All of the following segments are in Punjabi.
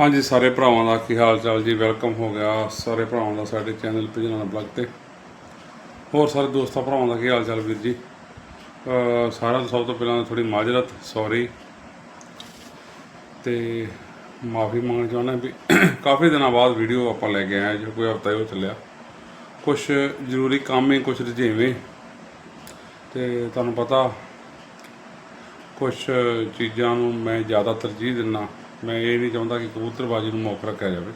ਹਾਂਜੀ, ਸਾਰੇ ਭਰਾਵਾਂ ਦਾ ਕੀ ਹਾਲ ਚਾਲ ਜੀ? ਵੈਲਕਮ ਹੋ ਗਿਆ ਸਾਰੇ ਭਰਾਵਾਂ ਦਾ ਸਾਡੇ ਚੈਨਲ ਭਜਨਾ ਬਲੱਗ ਤੇ। ਹੋਰ ਸਾਰੇ ਦੋਸਤਾਂ ਭਰਾਵਾਂ ਦਾ ਕੀ ਹਾਲ ਚਾਲ ਵੀਰ ਜੀ? ਅਹ ਸਾਰਿਆਂ ਤੋਂ ਸਭ ਤੋਂ ਪਹਿਲਾਂ ਥੋੜੀ ਮਾਜਰਤ ਸੌਰੀ ਤੇ ਮਾਫੀ ਮੰਗਣਾ ਚਾਹੁੰਦਾ ਵੀ ਕਾਫੀ ਦਿਨਾਂ ਬਾਅਦ ਵੀਡੀਓ ਆਪਾਂ ਲੈ ਕੇ ਆਏ ਜੋ ਕੋਈ ਹਫਤਾ ਹੀ ਹੋ ਚੱਲਿਆ। ਕੁਝ ਜ਼ਰੂਰੀ ਕੰਮ ਹੀ ਕੁਝ ਰੁਝੇਵੇਂ। ਤੇ ਤੁਹਾਨੂੰ ਪਤਾ ਕੁਝ ਚੀਜ਼ਾਂ ਨੂੰ ਮੈਂ ਜ਼ਿਆਦਾ ਤਰਜੀਹ ਦਿੰਦਾ। ਮੈਂ ਇਹ ਨਹੀਂ ਚਾਹੁੰਦਾ ਕਿ ਕਬੂਤਰਬਾਜ਼ੀ ਨੂੰ ਮੁੱਖ ਰੱਖਿਆ ਜਾਵੇ।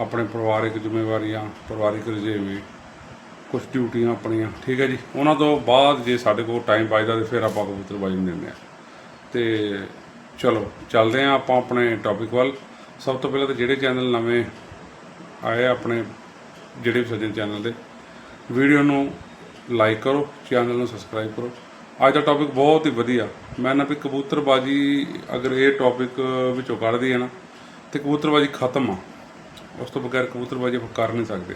ਆਪਣੇ ਪਰਿਵਾਰਿਕ ਜ਼ਿੰਮੇਵਾਰੀਆਂ, ਪਰਿਵਾਰਿਕ ਰੁਝੇਵੇਂ ਕੁਝ ਡਿਊਟੀਆਂ ਆਪਣੀਆਂ, ਠੀਕ ਹੈ ਜੀ? ਉਹਨਾਂ ਤੋਂ ਬਾਅਦ ਜੇ ਸਾਡੇ ਕੋਲ ਟਾਈਮ ਬਚਦਾ ਤੇ ਫਿਰ ਆਪਾਂ ਕਬੂਤਰਬਾਜ਼ੀ ਨੂੰ ਦਿੰਦੇ ਆ ਤੇ ਚਲੋ, ਚੱਲਦੇ ਆ ਆਪਾਂ ਆਪਣੇ ਟੌਪਿਕ ਵੱਲ। ਸਭ ਤੋਂ ਪਹਿਲਾਂ ਤਾਂ ਜਿਹੜੇ ਚੈਨਲ ਨਵੇਂ ਆਏ ਆਪਣੇ, ਜਿਹੜੇ ਸੱਜਣ ਚੈਨਲ ਦੇ ਵੀਡੀਓ ਨੂੰ ਲਾਈਕ ਕਰੋ ਚੈਨਲ ਨੂੰ ਸਬਸਕ੍ਰਾਈਬ ਕਰੋ। ਅੱਜ ਦਾ ਟੌਪਿਕ ਬਹੁਤ ਹੀ ਵਧੀਆ। ਮੈਂ ਨਾ ਵੀ ਕਬੂਤਰਬਾਜੀ ਅਗਰ ਇਹ ਟੌਪਿਕ ਵਿੱਚੋਂ ਕੱਢਦੀ ਹੈ ਨਾ, ਤੇ ਕਬੂਤਰਬਾਜੀ ਖਤਮ ਆ। ਉਸ ਤੋਂ ਬਗੈਰ ਕਬੂਤਰਬਾਜੀ ਆਪਾਂ ਕਰ ਨਹੀਂ ਸਕਦੇ।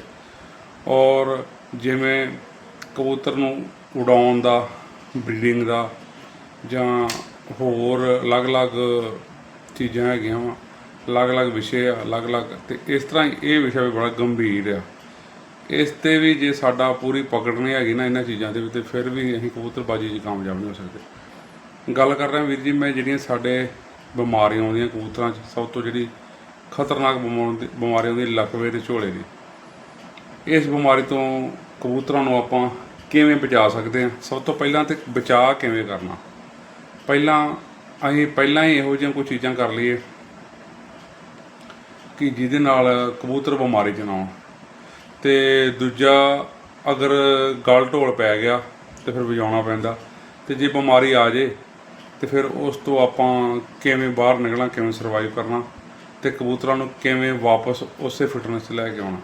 ਔਰ ਜਿਵੇਂ ਕਬੂਤਰ ਨੂੰ ਉਡਾਉਣ ਦਾ ਬਰੀਡਿੰਗ ਦਾ, ਜਾਂ ਹੋਰ ਅਲੱਗ-ਅਲੱਗ ਚੀਜ਼ਾਂ ਹੈਗੀਆਂ ਵਾ, ਅਲੱਗ-ਅਲੱਗ ਵਿਸ਼ੇ ਆ, ਅਲੱਗ-ਅਲੱਗ, ਤੇ ਇਸ ਤਰ੍ਹਾਂ ਹੀ ਇਹ ਵਿਸ਼ਾ ਵੀ ਬੜਾ ਗੰਭੀਰ ਆ। ਇਸ ਤੇ ਵੀ ਜੇ ਸਾਡਾ ਪੂਰੀ ਪਕੜ ਨਹੀਂ ਹੈਗੀ ਨਾ ਇਹਨਾਂ ਚੀਜ਼ਾਂ ਦੇ ਵੀ ਤੇ ਫਿਰ ਵੀ ਅਸੀਂ ਕਬੂਤਰਬਾਜੀ 'ਚ ਕਾਮਯਾਬ ਨਹੀਂ ਹੋ ਸਕਦੇ। ਗੱਲ ਕਰ ਰਿਹਾ ਵੀਰ ਜੀ, ਮੈਂ ਜਿਹੜੀਆਂ ਸਾਡੇ ਬਿਮਾਰੀਆਂ ਆਉਂਦੀਆਂ ਕਬੂਤਰਾਂ 'ਚ, ਸਭ ਤੋਂ ਜਿਹੜੀ ਖਤਰਨਾਕ ਬਿਮਾਰੀ ਬਿਮਾਰੀ ਆਉਂਦੀ ਲਕਵੇ ਤੇ ਝੋਲੇ ਦੀ। ਇਸ ਬਿਮਾਰੀ ਤੋਂ ਕਬੂਤਰਾਂ ਨੂੰ ਆਪਾਂ ਕਿਵੇਂ ਬਚਾ ਸਕਦੇ ਹਾਂ? ਸਭ ਤੋਂ ਪਹਿਲਾਂ ਤੇ ਬਚਾਅ ਕਿਵੇਂ ਕਰਨਾ? ਪਹਿਲਾਂ ਅਸੀਂ ਪਹਿਲਾਂ ਹੀ ਇਹੋ ਜਿਹੀਆਂ ਕੋਈ ਚੀਜ਼ਾਂ ਕਰ ਲਈਏ ਕਿ ਜਿਹਦੇ ਨਾਲ ਕਬੂਤਰ ਬਿਮਾਰੀ 'ਚ ਨਾ ਆਉਣ। ਤੇ ਦੂਜਾ ਅਗਰ ਗਲ ਢੋਲ ਪੈ ਗਿਆ ਤੇ ਫਿਰ ਵਜਾਉਣਾ ਪੈਂਦਾ ਤੇ ਜੇ ਬਿਮਾਰੀ ਆ ਜੇ ਤੇ ਫਿਰ ਉਸ ਤੋਂ ਆਪਾਂ ਕਿਵੇਂ ਬਾਹਰ ਨਿਕਲਣਾ, ਕਿਵੇਂ ਸਰਵਾਈਵ ਕਰਨਾ ਤੇ ਕਬੂਤਰਾਂ ਨੂੰ ਕਿਵੇਂ ਵਾਪਸ ਉਸੇ ਫਿਟਨੈਸ 'ਚ ਲੈ ਕੇ ਆਉਣਾ।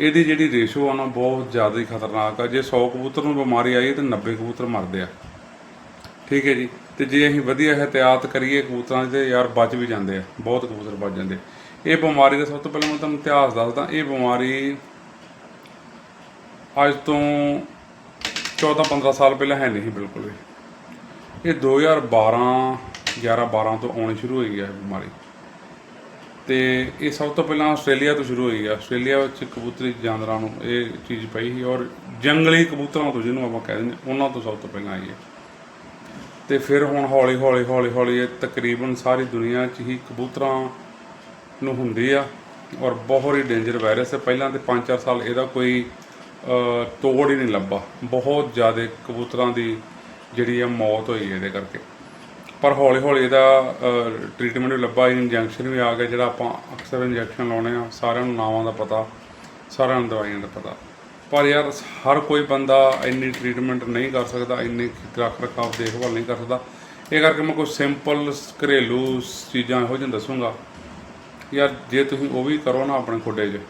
ਇਹਦੀ ਜਿਹੜੀ ਰੇਸ਼ੋ ਆ ਨਾ ਬਹੁਤ ਜ਼ਿਆਦਾ ਹੀ ਖਤਰਨਾਕ ਆ। ਜੇ 100 ਕਬੂਤਰ ਨੂੰ ਬਿਮਾਰੀ ਆਈ ਤੇ 90 ਕਬੂਤਰ ਮਰਦੇ ਆ। ਠੀਕ ਹੈ ਜੀ? ਤੇ ਜੇ ਅਸੀਂ ਵਧੀਆ ਇਹਤਿਆਤ ਕਰੀਏ ਕਬੂਤਰਾਂ ਦੀ ਤੇ ਯਾਰ ਬਚ ਵੀ ਜਾਂਦੇ ਆ, ਬਹੁਤ ਕਬੂਤਰ ਬਚ ਜਾਂਦੇ ਇਹ ਬਿਮਾਰੀ ਦਾ ਸਭ ਤੋਂ ਪਹਿਲਾਂ ਮੈਂ ਤੁਹਾਨੂੰ ਇਤਿਹਾਸ ਦੱਸਦਾ, ਇਹ ਬਿਮਾਰੀ ਅੱਜ ਤੋਂ 14-15 ਸਾਲ ਪਹਿਲਾਂ ਹੈ ਨਹੀਂ ਸੀ ਬਿਲਕੁਲ ਵੀ। ਇਹ 2012 11 12 ਤੋਂ ਆਉਣੀ ਸ਼ੁਰੂ ਹੋਈ ਹੈ ਇਹ ਬਿਮਾਰੀ। ਤੇ ਇਹ ਸਭ ਤੋਂ ਪਹਿਲਾਂ ਆਸਟ੍ਰੇਲੀਆ ਤੋਂ ਸ਼ੁਰੂ ਹੋਈ ਹੈ ਆਸਟ੍ਰੇਲੀਆ ਵਿੱਚ ਕਬੂਤਰੀ ਜਾਨਵਰਾਂ ਨੂੰ ਇਹ ਚੀਜ਼ ਪਈ ਸੀ ਔਰ ਜੰਗਲੀ ਕਬੂਤਰਾਂ ਤੋਂ ਜਿਹਨੂੰ ਆਪਾਂ ਕਹਿੰਦੇ ਨੇ ਉਹਨਾਂ ਤੋਂ ਸਭ ਤੋਂ ਪਹਿਲਾਂ ਆਈ ਹੈ ਤੇ ਫਿਰ ਹੁਣ ਹੌਲੀ ਹੌਲੀ ਹੌਲੀ ਹੌਲੀ ਇਹ ਤਕਰੀਬਨ ਸਾਰੀ ਦੁਨੀਆ 'ਚ ਹੀ ਕਬੂਤਰਾਂ ਨੂੰ ਹੁੰਦੀ ਆ ਔਰ ਬਹੁਤ ਹੀ ਡੇਂਜਰ ਵਾਇਰਸ ਹੈ ਪਹਿਲਾਂ ਤੇ 5-4 ਸਾਲ ਇਹਦਾ ਕੋਈ ਤੋੜ ਹੀ ਨਹੀਂ ਲੱਭਾ। ਬਹੁਤ ਜ਼ਿਆਦਾ ਕਬੂਤਰਾਂ ਦੀ ਜਿਹੜੀ ਆ ਮੌਤ ਹੋਈ ਇਹਦੇ ਕਰਕੇ। ਪਰ ਹੌਲੀ ਹੌਲੀ ਇਹਦਾ ਟ੍ਰੀਟਮੈਂਟ ਵੀ ਲੱਭਾ ਇੰਜੈਕਸ਼ਨ ਵੀ ਆ ਗਿਆ, ਜਿਹੜਾ ਆਪਾਂ ਅਕਸਰ ਇੰਜੈਕਸ਼ਨ ਲਾਉਣੇ ਆ ਸਾਰਿਆਂ ਨੂੰ ਨਾਵਾਂ ਦਾ ਪਤਾ, ਸਾਰਿਆਂ ਨੂੰ ਦਵਾਈਆਂ ਦਾ ਪਤਾ। ਪਰ ਯਾਰ, ਹਰ ਕੋਈ ਬੰਦਾ ਇੰਨੀ ਟ੍ਰੀਟਮੈਂਟ ਨਹੀਂ ਕਰ ਸਕਦਾ, ਇੰਨੀ ਰੱਖ ਰਖਾਵ ਦੇਖਭਾਲ ਨਹੀਂ ਕਰ ਸਕਦਾ। ਇਹ ਕਰਕੇ ਮੈਂ ਕੋਈ ਸਿੰਪਲ ਘਰੇਲੂ ਚੀਜ਼ਾਂ ਇਹੋ ਜਿਹੀਆਂ ਦੱਸੂਗਾ। ਯਾਰ, ਜੇ ਤੁਸੀਂ ਉਹ ਵੀ ਕਰੋ ਨਾ ਆਪਣੇ ਖੁੱਡੇ 'ਚ,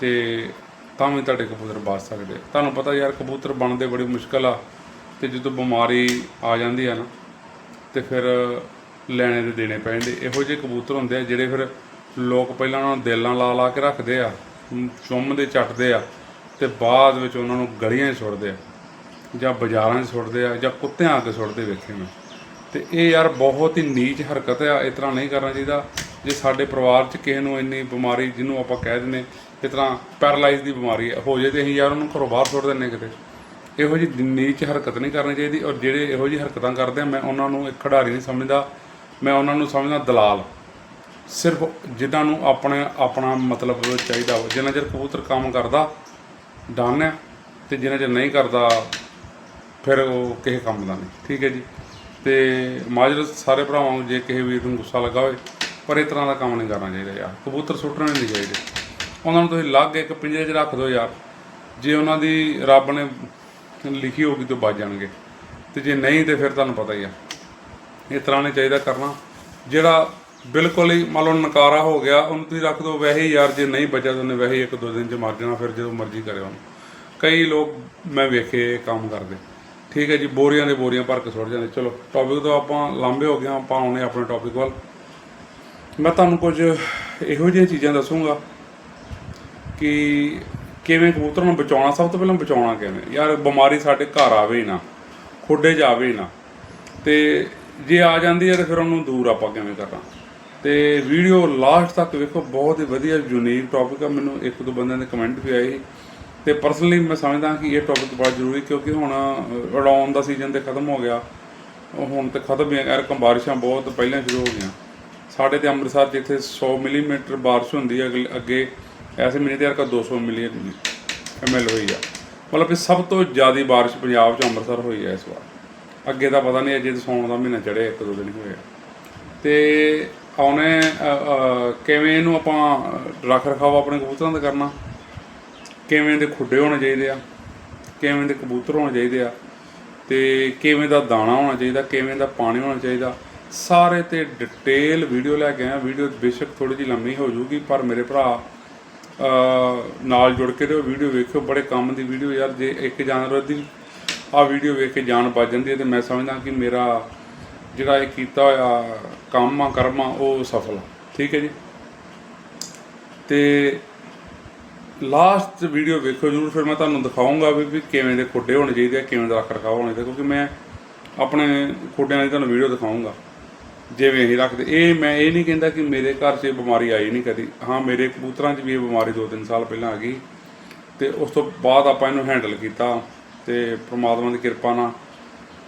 ਤੇ ਤਾਂ ਵੀ ਤੁਹਾਡੇ ਕਬੂਤਰ ਬਚ ਸਕਦੇ ਤੁਹਾਨੂੰ ਪਤਾ ਯਾਰ, ਕਬੂਤਰ ਬਣਦੇ ਬੜੀ ਮੁਸ਼ਕਲ ਆ ਤੇ ਜਦੋਂ ਬਿਮਾਰੀ ਆ ਜਾਂਦੀ ਆ ਨਾ, ਤੇ ਫਿਰ ਲੈਣੇ ਤੇ ਦੇਣੇ ਪੈਂਦੇ। ਇਹੋ ਜਿਹੇ ਕਬੂਤਰ ਹੁੰਦੇ ਆ ਜਿਹੜੇ ਫਿਰ ਲੋਕ ਪਹਿਲਾਂ ਉਹਨਾਂ ਨੂੰ ਦਿਲਾਂ ਲਾ ਲਾ ਕੇ ਰੱਖਦੇ ਆ ਚੁੰਮਦੇ, ਚੱਟਦੇ ਆ ਤੇ ਬਾਅਦ ਵਿੱਚ ਉਹਨਾਂ ਨੂੰ ਗਲੀਆਂ 'ਚ ਸੁੱਟਦੇ ਆ ਜਾਂ ਬਾਜ਼ਾਰਾਂ 'ਚ ਸੁੱਟਦੇ ਆ ਜਾਂ ਕੁੱਤਿਆਂ ਆ ਕੇ ਸੁੱਟਦੇ ਵੇਖੇ ਮੈਂ। ਤੇ ਇਹ ਯਾਰ ਬਹੁਤ ਹੀ ਨੀਚ ਹਰਕਤ ਆ, ਇਸ ਤਰ੍ਹਾਂ ਨਹੀਂ ਕਰਨਾ ਚਾਹੀਦਾ। ਜੇ ਸਾਡੇ ਪਰਿਵਾਰ 'ਚ ਕਿਸੇ ਨੂੰ ਇੰਨੀ ਬਿਮਾਰੀ ਜਿਹਨੂੰ ਆਪਾਂ ਕਹਿ ਦਿੰਦੇ ਜਿਸ ਤਰ੍ਹਾਂ ਪੈਰਾਲਾਈਜ਼ ਦੀ ਬਿਮਾਰੀ ਹੈ, ਹੋ ਜੇ ਤੇ ਅਸੀਂ ਯਾਰ ਉਹਨੂੰ ਘਰੋਂ ਬਾਹਰ ਸੁੱਟ ਦਿੰਨੇ ਕਿਤੇ। ਇਹੋ ਜਿਹੀ ਨੀਚ ਹਰਕਤ ਨਹੀਂ ਕਰਨੀ ਚਾਹੀਦੀ ਔਰ ਜਿਹੜੇ ਇਹੋ ਜਿਹੀ ਹਰਕਤਾਂ ਕਰਦੇ ਆ, ਮੈਂ ਉਹਨਾਂ ਨੂੰ ਇੱਕ ਖਿਡਾਰੀ ਨਹੀਂ ਸਮਝਦਾ, ਮੈਂ ਉਹਨਾਂ ਨੂੰ ਸਮਝਦਾ ਦਲਾਲ। ਸਿਰਫ ਜਿਨ੍ਹਾਂ ਨੂੰ ਆਪਣੇ ਆਪਣਾ ਮਤਲਬ ਚਾਹੀਦਾ ਹੋ ਜਿੰਨਾ ਚਿਰ ਕਬੂਤਰ ਕੰਮ ਕਰਦਾ ਡਨ ਹੈ ਤੇ ਜਿੰਨਾ ਚਿਰ ਨਹੀਂ ਕਰਦਾ, ਫਿਰ ਉਹ ਕਿਸੇ ਕੰਮ ਦਾ ਨਹੀਂ। ਠੀਕ ਹੈ ਜੀ? ਤੇ ਮਾਜਰਤ ਸਾਰੇ ਭਰਾਵਾਂ ਨੂੰ ਜੇ ਕਿਸੇ ਵੀਰ ਨੂੰ ਗੁੱਸਾ ਲੱਗਾ ਹੋਵੇ, ਪਰ ਇਸ ਤਰ੍ਹਾਂ ਦਾ ਕੰਮ ਨਹੀਂ ਕਰਨਾ ਚਾਹੀਦਾ ਯਾਰ। ਕਬੂਤਰ ਸੁੱਟਣੇ ਨਹੀਂ ਚਾਹੀਦੇ। ਉਹਨਾਂ ਨੂੰ ਤੁਸੀਂ ਲੱਗ ਇੱਕ ਪਿੰਜਰੇ 'ਚ ਰੱਖ ਦਿਓ ਯਾਰ। ਜੇ ਉਹਨਾਂ ਦੀ ਰੱਬ ਨੇ ਲਿਖੀ ਹੋਗੀ ਤਾਂ ਬਚ ਜਾਣਗੇ। ਤੇ ਜੇ ਨਹੀਂ ਤੇ ਫਿਰ ਤੁਹਾਨੂੰ ਪਤਾ ਹੀ ਆ। ਇਸ ਤਰ੍ਹਾਂ ਨੇ ਚਾਹੀਦਾ ਕਰਨਾ। ਜਿਹੜਾ ਬਿਲਕੁਲ ਹੀ ਮੰਨ ਲਓ ਨਕਾਰਾ ਹੋ ਗਿਆ ਉਹਨੂੰ ਤੁਸੀਂ ਰੱਖ ਦਿਓ। ਵੈਸੇ ਹੀ ਯਾਰ ਜੇ ਨਹੀਂ ਬਚਿਆ ਤਾਂ ਉਹਨੇ ਵੈਸੇ ਹੀ ਇੱਕ ਦੋ ਦਿਨ ਚ ਮਰ ਜਾਣਾ ਫਿਰ ਜਦੋਂ ਮਰਜ਼ੀ ਕਰੇ ਉਹਨੂੰ। ਕਈ ਲੋਕ ਮੈਂ ਵੇਖੇ ਕੰਮ ਕਰਦੇ। ਠੀਕ ਹੈ ਜੀ ਬੋਰੀਆਂ ਦੇ ਬੋਰੀਆਂ ਭਰ ਕੇ ਸੁੱਟ ਜਾਂਦੇ। ਚਲੋ ਟੌਪਿਕ ਤੋਂ ਆਪਾਂ ਲੰਬੇ ਹੋ ਗਏ ਹਾਂ, ਆਪਾਂ ਆਉਣੇ ਆਪਣੇ ਟੌਪਿਕ ਵੱਲ। ਮੈਂ ਤੁਹਾਨੂੰ ਕੁਝ ਇਹੋ ਜਿਹੀਆਂ ਚੀਜ਼ਾਂ ਦੱਸੂਗਾ। ਕਿ ਕਿਵੇਂ ਕਬੂਤਰ ਨੂੰ ਬਚਾਉਣਾ ਸਭ ਤੋਂ ਪਹਿਲਾਂ ਬਚਾਉਣਾ ਕਿਵੇਂ? ਯਾਰ ਬਿਮਾਰੀ ਸਾਡੇ ਘਰ ਆਵੇ ਹੀ ਨਾ ਖੋਡੇ 'ਚ ਆਵੇ ਹੀ ਨਾ। ਤੇ ਜੇ ਆ ਜਾਂਦੀ ਹੈ ਤਾਂ ਫਿਰ ਉਹਨੂੰ ਦੂਰ ਆਪਾਂ ਕਿਵੇਂ ਕਰਾਂ ਤੇ ਵੀਡੀਓ ਲਾਸਟ ਤੱਕ ਵੇਖੋ ਬਹੁਤ ਹੀ ਵਧੀਆ ਯੂਨੀਕ ਟੌਪਿਕ ਆ। ਮੈਨੂੰ ਇੱਕ ਦੋ ਬੰਦਿਆਂ ਦੇ ਕਮੈਂਟ ਵੀ ਆਏ। ਸੀ ਤੇ ਪਰਸਨਲੀ ਮੈਂ ਸਮਝਦਾ ਕਿ ਇਹ ਟੌਪਿਕ ਬੜਾ ਜ਼ਰੂਰੀ ਕਿਉਂਕਿ ਹੁਣ ਅ, ਦਾ ਸੀਜ਼ਨ ਤੇ ਖਤਮ ਹੋ ਗਿਆ। ਹੁਣ ਤੇ ਖਤਮ ਹੀ ਹੈ ਯਾਰ ਬਾਰਿਸ਼ਾਂ ਬਹੁਤ ਪਹਿਲਾਂ ਸ਼ੁਰੂ ਹੋ ਗਈਆਂ। ਸਾਡੇ ਤੇ ਅੰਮ੍ਰਿਤਸਰ ਜਿੱਥੇ ਇੱਥੇ 100 ਮਿਲੀਮੀਟਰ ਬਾਰਿਸ਼ ਹੁੰਦੀ ਹੈ ਅਗਲੇ- ਅੱਗੇ। ਐਸੇ ਮਹੀਨੇ ਤੇ ਯਾਰ ਕਾ 200 ਮਿਲੀ ਐਮਐਲ ਹੋਈ ਆ। ਮਤਲਬ ਕਿ ਸਭ ਤੋਂ ਜ਼ਿਆਦਾ ਬਾਰਿਸ਼ ਪੰਜਾਬ 'ਚ ਅੰਮ੍ਰਿਤਸਰ ਹੋਈ ਹੈ ਇਸ ਵਾਰ। ਅੱਗੇ ਤਾਂ ਪਤਾ ਨਹੀਂ ਅਜੇ ਤਾਂ ਸੌਣ ਦਾ ਮਹੀਨਾ ਚੜਿਆ ਇੱਕ ਦੋ ਦਿਨ ਹੀ ਹੋਏ ਆ। ਤੇ ਆਉਣੇ ਕਿਵੇਂ ਇਹਨੂੰ ਆਪਾਂ ਰੱਖ ਰਖਾਵ ਆਪਣੇ ਕਬੂਤਰਾਂ ਦਾ ਕਰਨਾ? ਕਿਵੇਂ ਦੇ ਖੁੱਡੇ ਹੋਣੇ ਚਾਹੀਦੇ ਆ? ਕਿਵੇਂ ਦੇ ਕਬੂਤਰ ਹੋਣੇ ਚਾਹੀਦੇ ਆ? ਤੇ ਕਿਵੇਂ ਦਾ ਦਾਣਾ ਹੋਣਾ ਚਾਹੀਦਾ? ਕਿਵੇਂ ਦਾ ਪਾਣੀ ਹੋਣਾ ਚਾਹੀਦਾ? ਸਾਰੇ ਤੇ ਡਿਟੇਲ ਵੀਡੀਓ ਲੈ ਕੇ ਆਇਆ। ਵੀਡੀਓ ਬੇਸ਼ੱਕ ਥੋੜੀ ਜਿਹੀ ਲੰਮੀ ਹੋ ਜੂਗੀ ਪਰ ਮੇਰੇ ਭਰਾ ਨਾਲ ਜੁੜ ਕੇ ਤੇ ਵੀਡੀਓ ਵੇਖਿਓ, ਬੜੇ ਕੰਮ ਦੀ ਵੀਡੀਓ ਯਾਰ, ਜੇ ਇੱਕ ਜਾਨਵਰ ਦੀ ਆ ਵੀਡੀਓ ਵੇਖ ਕੇ ਜਾਨ ਬਚ ਜਾਂਦੀ ਹੈ ਤੇ ਮੈਂ ਸਮਝਦਾ ਕਿ ਮੇਰਾ ਜਿਹੜਾ ਇਹ ਕੀਤਾ ਹੋਇਆ ਕੰਮ ਆ, ਕਰਮ ਆ, ਉਹ ਸਫਲ ਆ। ਠੀਕ ਹੈ ਜੀ? ਤੇ ਲਾਸਟ ਵੀਡੀਓ ਵੇਖੋ ਜਰੂਰ, ਫਿਰ ਮੈਂ ਤੁਹਾਨੂੰ ਦਿਖਾਉਂਗਾ ਵੀ ਵੀ ਕਿਵੇਂ ਦੇ ਖੁੱਡੇ ਹੋਣੇ ਚਾਹੀਦੇ ਆ, ਕਿਵੇਂ ਦਾ ਰੱਖ ਰਖਾਵ ਹੋਣਾ ਚਾਹੀਦਾ, ਕਿਉਂਕਿ ਮੈਂ ਆਪਣੇ ਖੁੱਡਿਆਂ ਦੀ ਤੁਹਾਨੂੰ ਵੀਡੀਓ ਦਿਖਾਉਂਗਾ ਜਿਵੇਂ ਅਸੀਂ ਰੱਖਦੇ, ਇਹ ਮੈਂ ਇਹ ਨਹੀਂ ਕਹਿੰਦਾ ਕਿ ਮੇਰੇ ਘਰ 'ਚ ਇਹ ਬਿਮਾਰੀ ਆਈ ਨਹੀਂ ਕਦੀ। ਹਾਂ, ਮੇਰੇ ਕਬੂਤਰਾਂ 'ਚ ਵੀ ਇਹ ਬਿਮਾਰੀ 2-3 ਸਾਲ ਪਹਿਲਾਂ ਆ ਗਈ ਤੇ ਉਸ ਤੋਂ ਬਾਅਦ ਆਪਾਂ ਇਹਨੂੰ ਹੈਂਡਲ ਕੀਤਾ ਤੇ ਪ੍ਰਮਾਤਮਾ ਦੀ ਕਿਰਪਾ ਨਾਲ